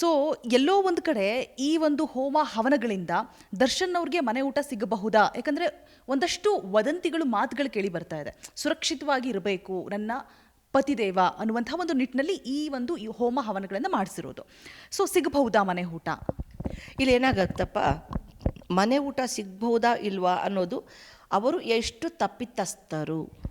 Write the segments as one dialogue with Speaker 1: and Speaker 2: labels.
Speaker 1: So ಎಲ್ಲೋ ಒಂದು ಕಡೆ ಈ ಒಂದು ಹೋಮ ಹವನಗಳಿಂದ ದರ್ಶನ್ ಅವ್ರಿಗೆ ಮನೆ ಊಟ ಸಿಗಬಹುದಾ? ಯಾಕಂದರೆ ಒಂದಷ್ಟು ವದಂತಿಗಳು, ಮಾತುಗಳು ಕೇಳಿ ಬರ್ತಾ ಇದೆ. ಸುರಕ್ಷಿತವಾಗಿ ಇರಬೇಕು ನನ್ನ ಪತಿದೇವ ಅನ್ನುವಂಥ ಒಂದು ನಿಟ್ಟಿನಲ್ಲಿ ಈ ಒಂದು ಹೋಮ ಹವನಗಳನ್ನು ಮಾಡಿಸಿರೋದು. ಸೊ ಸಿಗಬಹುದಾ ಮನೆ ಊಟ?
Speaker 2: ಇಲ್ಲಿ ಏನಾಗತ್ತಪ್ಪ? ಮನೆ ಊಟ ಸಿಗ್ಬಹುದಾ ಇಲ್ವಾ ಅನ್ನೋದು ಅವರು ಎಷ್ಟು ತಪ್ಪಿತಸ್ಥರು.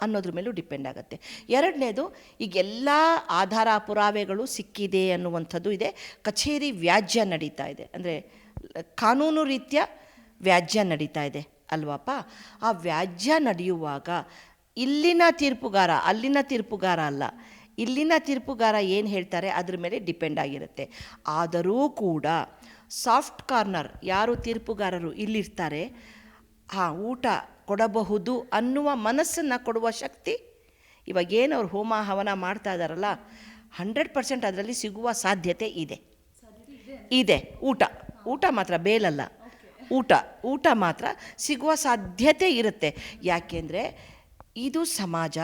Speaker 2: ಅನ್ನೋದ್ರ ಮೇಲೂ ಡಿಪೆಂಡ್ ಆಗುತ್ತೆ. ಎರಡನೇದು, ಈಗ ಎಲ್ಲ ಆಧಾರ ಪುರಾವೆಗಳು ಸಿಕ್ಕಿದೆ ಅನ್ನುವಂಥದ್ದು ಇದೆ. ಕಚೇರಿ ವ್ಯಾಜ್ಯ ನಡೀತಾ ಇದೆ. ಅಂದರೆ, ಕಾನೂನು ರೀತಿಯ ವ್ಯಾಜ್ಯ ನಡೀತಾ ಇದೆ ಅಲ್ವಪ್ಪ ಆ ವ್ಯಾಜ್ಯ ನಡೆಯುವಾಗ ಇಲ್ಲಿನ ತೀರ್ಪುಗಾರ, ಅಲ್ಲಿನ ತೀರ್ಪುಗಾರ ಅಲ್ಲ. ಇಲ್ಲಿನ ತೀರ್ಪುಗಾರ ಏನು ಹೇಳ್ತಾರೆ? ಅದ್ರ ಮೇಲೆ ಡಿಪೆಂಡ್ ಆಗಿರುತ್ತೆ. ಆದರೂ ಕೂಡ ಸಾಫ್ಟ್ ಕಾರ್ನರ್ ಯಾರು ತೀರ್ಪುಗಾರರು ಇಲ್ಲಿರ್ತಾರೆ? ಹಾಂ, ಊಟ ಕೊಡಬಹುದು ಅನ್ನುವ ಮನಸ್ಸನ್ನು ಕೊಡುವ ಶಕ್ತಿ. ಇವಾಗ ಏನು ಅವ್ರು ಹೋಮ ಹವನ ಮಾಡ್ತಾ ಇದ್ದಾರಲ್ಲ ಹಂಡ್ರೆಡ್ ಪರ್ಸೆಂಟ್ ಅದರಲ್ಲಿ ಸಿಗುವ ಸಾಧ್ಯತೆ ಇದೆ. ಇದೆ, ಊಟ. ಊಟ ಮಾತ್ರ, ಬೇಲಲ್ಲ. ಊಟ ಊಟ ಮಾತ್ರ ಸಿಗುವ ಸಾಧ್ಯತೆ ಇರುತ್ತೆ. ಯಾಕೆಂದರೆ ಇದು ಸಮಾಜ.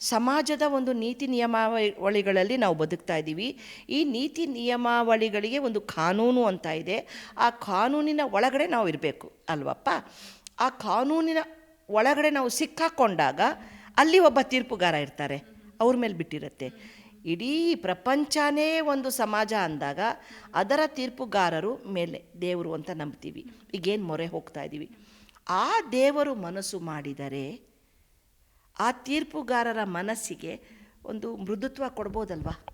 Speaker 2: ಸಮಾಜದ ಒಂದು ನೀತಿ ನಿಯಮಾವಳಿಗಳಲ್ಲಿ ನಾವು ಬದುಕ್ತಾ ಇದ್ದೀವಿ. ಈ ನೀತಿ ನಿಯಮಾವಳಿಗಳಿಗೆ ಒಂದು ಕಾನೂನು ಅಂತ ಇದೆ. ಆ ಕಾನೂನಿನ ಒಳಗಡೆ ನಾವು ಇರಬೇಕು, ಅಲ್ವಪ್ಪ? ಆ ಕಾನೂನಿನ ಒಳಗಡೆ ನಾವು ಸಿಕ್ಕಾಕೊಂಡಾಗ ಅಲ್ಲಿ ಒಬ್ಬ ತೀರ್ಪುಗಾರ ಇರ್ತಾರೆ. ಅವ್ರ ಮೇಲೆ ಬಿಟ್ಟಿರುತ್ತೆ. ಇಡೀ ಪ್ರಪಂಚನೇ ಒಂದು ಸಮಾಜ ಅಂದಾಗ ಅದರ ತೀರ್ಪುಗಾರರು ಮೇಲೆ ದೇವರು ಅಂತ ನಂಬ್ತೀವಿ. ಈಗೇನು ಮೊರೆ ಹೋಗ್ತಾ ಇದ್ದೀವಿ ಆ ದೇವರು ಮನಸ್ಸು ಮಾಡಿದರೆ ಆ ತೀರ್ಪುಗಾರರ ಮನಸ್ಸಿಗೆ ಒಂದು ಮೃದುತ್ವ ಕೊಡ್ಬೋದಲ್ವಾ?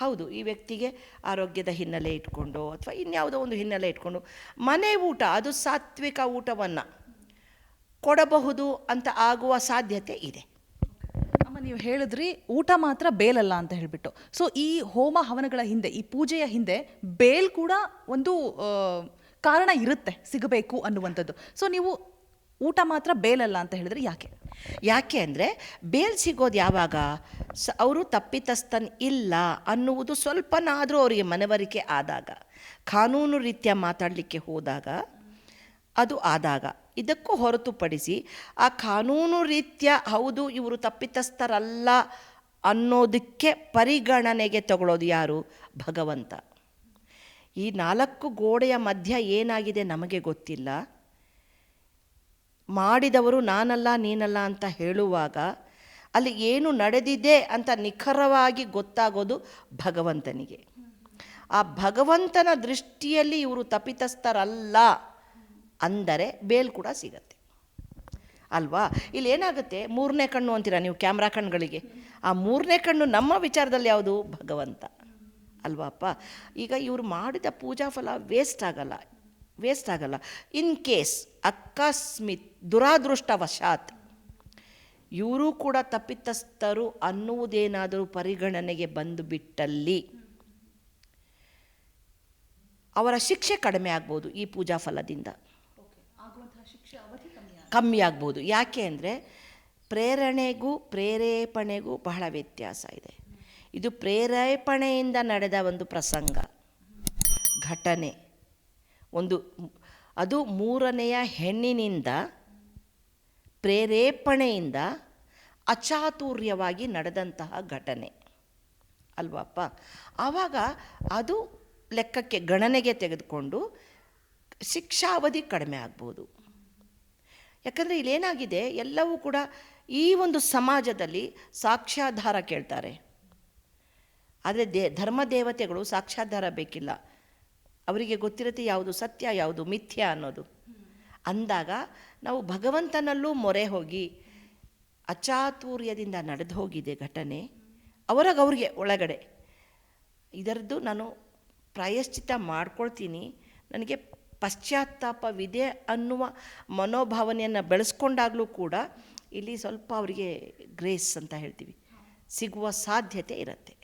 Speaker 2: ಹೌದು, ಈ ವ್ಯಕ್ತಿಗೆ ಆರೋಗ್ಯದ ಹಿನ್ನೆಲೆ ಇಟ್ಕೊಂಡು ಅಥವಾ ಇನ್ಯಾವುದೋ ಒಂದು ಹಿನ್ನೆಲೆ ಇಟ್ಕೊಂಡು ಮನೆ ಊಟ, ಅದು ಸಾತ್ವಿಕ ಊಟವನ್ನು ಕೊಡಬಹುದು ಅಂತ ಆಗುವ ಸಾಧ್ಯತೆ ಇದೆ.
Speaker 1: ಅಮ್ಮ, ನೀವು ಹೇಳಿದ್ರಿ ಊಟ ಮಾತ್ರ ಬೇಲಲ್ಲ ಅಂತ ಹೇಳಿಬಿಟ್ಟು. ಸೊ ಈ ಹೋಮ ಹವನಗಳ ಹಿಂದೆ, ಈ ಪೂಜೆಯ ಹಿಂದೆ ಬೇಲ್ ಕೂಡ ಒಂದು ಕಾರಣ ಇರುತ್ತೆ ಸಿಗಬೇಕು ಅನ್ನುವಂಥದ್ದು. ಸೊ ನೀವು ಊಟ ಮಾತ್ರ ಬೇಲಲ್ಲ ಅಂತ ಹೇಳಿದ್ರೆ ಯಾಕೆ?
Speaker 2: ಯಾಕೆ ಅಂದರೆ ಬೇಲ್ ಸಿಗೋದು ಯಾವಾಗ? ಸ ಅವರು ತಪ್ಪಿತಸ್ಥನ್ ಇಲ್ಲ ಅನ್ನುವುದು ಸ್ವಲ್ಪನಾದರೂ ಅವರಿಗೆ ಮನವರಿಕೆ ಆದಾಗ. ಕಾನೂನು ರೀತ್ಯ ಮಾತಾಡಲಿಕ್ಕೆ ಹೋದಾಗ ಅದು ಆದಾಗ. ಇದಕ್ಕೂ ಹೊರತುಪಡಿಸಿ ಆ ಕಾನೂನು ರೀತ್ಯ ಹೌದು ಇವರು ತಪ್ಪಿತಸ್ಥರಲ್ಲ ಅನ್ನೋದಕ್ಕೆ ಪರಿಗಣನೆಗೆ ತಗೊಳ್ಳೋದು ಯಾರು? ಭಗವಂತ. ಈ ನಾಲ್ಕು ಗೋಡೆಯ ಮಧ್ಯ ಏನಾಗಿದೆ ನಮಗೆ ಗೊತ್ತಿಲ್ಲ. ಮಾಡಿದವರು ನಾನಲ್ಲ, ನೀನಲ್ಲ ಅಂತ ಹೇಳುವಾಗ ಅಲ್ಲಿ ಏನು ನಡೆದಿದೆ ಅಂತ ನಿಖರವಾಗಿ ಗೊತ್ತಾಗೋದು ಭಗವಂತನಿಗೆ. ಆ ಭಗವಂತನ ದೃಷ್ಟಿಯಲ್ಲಿ ಇವರು ತಪಿತಸ್ಥರಲ್ಲ ಅಂದರೆ ಬೇಲ್ ಕೂಡ ಸಿಗತ್ತೆ. ಅಲ್ವಾ? ಇಲ್ಲಿ ಏನಾಗುತ್ತೆ? ಮೂರನೇ ಕಣ್ಣು ಅಂತೀರಾ ನೀವು ಕ್ಯಾಮ್ರಾ ಕಣ್ಗಳಿಗೆ? ಆ ಮೂರನೇ ಕಣ್ಣು ನಮ್ಮ ವಿಚಾರದಲ್ಲಿ ಯಾವುದು? ಭಗವಂತ. ಅಲ್ವಾಪ್ಪ? ಈಗ ಇವರು ಮಾಡಿದ ಪೂಜಾ ಫಲ ವೇಸ್ಟ್ ಆಗಲ್ಲ. ವೇಸ್ಟ್ ಆಗಲ್ಲ. ಇನ್ ಕೇಸ್ ಅಕಸ್ಮಿತ್, ದುರಾದೃಷ್ಟವಶಾತ್ ಇವರೂ ಕೂಡ ತಪ್ಪಿತಸ್ಥರು ಅನ್ನುವುದೇನಾದರೂ ಪರಿಗಣನೆಗೆ ಬಂದು ಬಿಟ್ಟಲ್ಲಿ ಅವರ ಶಿಕ್ಷೆ ಕಡಿಮೆ ಆಗ್ಬೋದು ಈ ಪೂಜಾ ಫಲದಿಂದ. ಕಮ್ಮಿ ಆಗ್ಬೋದು. ಯಾಕೆ ಅಂದರೆ ಪ್ರೇರಣೆಗೂ ಪ್ರೇರೇಪಣೆಗೂ ಬಹಳ ವ್ಯತ್ಯಾಸ ಇದೆ. ಇದು ಪ್ರೇರೇಪಣೆಯಿಂದ ನಡೆದ ಒಂದು ಪ್ರಸಂಗ. ಘಟನೆ. ಒಂದು ಅದು ಮೂರನೆಯ ಹೆಣ್ಣಿನಿಂದ ಪ್ರೇರೇಪಣೆಯಿಂದ ಅಚಾತುರ್ಯವಾಗಿ ನಡೆದಂತಹ ಘಟನೆ. ಅಲ್ವಾಪ್ಪ? ಆವಾಗ ಅದು ಲೆಕ್ಕಕ್ಕೆ ಗಣನೆಗೆ ತೆಗೆದುಕೊಂಡು ಶಿಕ್ಷಾವಧಿ ಕಡಿಮೆ ಆಗ್ಬೋದು. ಯಾಕಂದರೆ ಇಲ್ಲೇನಾಗಿದೆ, ಎಲ್ಲವೂ ಕೂಡ ಈ ಒಂದು ಸಮಾಜದಲ್ಲಿ ಸಾಕ್ಷ್ಯಾಧಾರ ಕೇಳ್ತಾರೆ. ಆದರೆ ದೇ ಧರ್ಮ ದೇವತೆಗಳು ಸಾಕ್ಷ್ಯಾಧಾರ ಬೇಕಿಲ್ಲ. ಅವರಿಗೆ ಗೊತ್ತಿರುತ್ತೆ ಯಾವುದು ಸತ್ಯ, ಯಾವುದು ಮಿಥ್ಯ ಅನ್ನೋದು. ಅಂದಾಗ ನಾವು ಭಗವಂತನಲ್ಲೂ ಮೊರೆ ಹೋಗಿ ಅಚಾತುರ್ಯದಿಂದ ನಡೆದು ಹೋಗಿದೆ ಘಟನೆ. ಅವರಾಗ ಗೌರಿಗೆ ಒಳಗಡೆ. ಇದರದ್ದು ನಾನು ಪ್ರಾಯಶ್ಚಿತ ಮಾಡ್ಕೊಳ್ತೀನಿ. ನನಗೆ ಪಶ್ಚಾತ್ತಾಪವಿದೆ ಅನ್ನುವ ಮನೋಭಾವನೆಯನ್ನು ಬೆಳೆಸ್ಕೊಂಡಾಗಲೂ ಕೂಡ ಇಲ್ಲಿ ಸ್ವಲ್ಪ ಅವರಿಗೆ ಗ್ರೇಸ್ ಅಂತ ಹೇಳ್ತೀವಿ. ಸಿಗುವ ಸಾಧ್ಯತೆ ಇರುತ್ತೆ.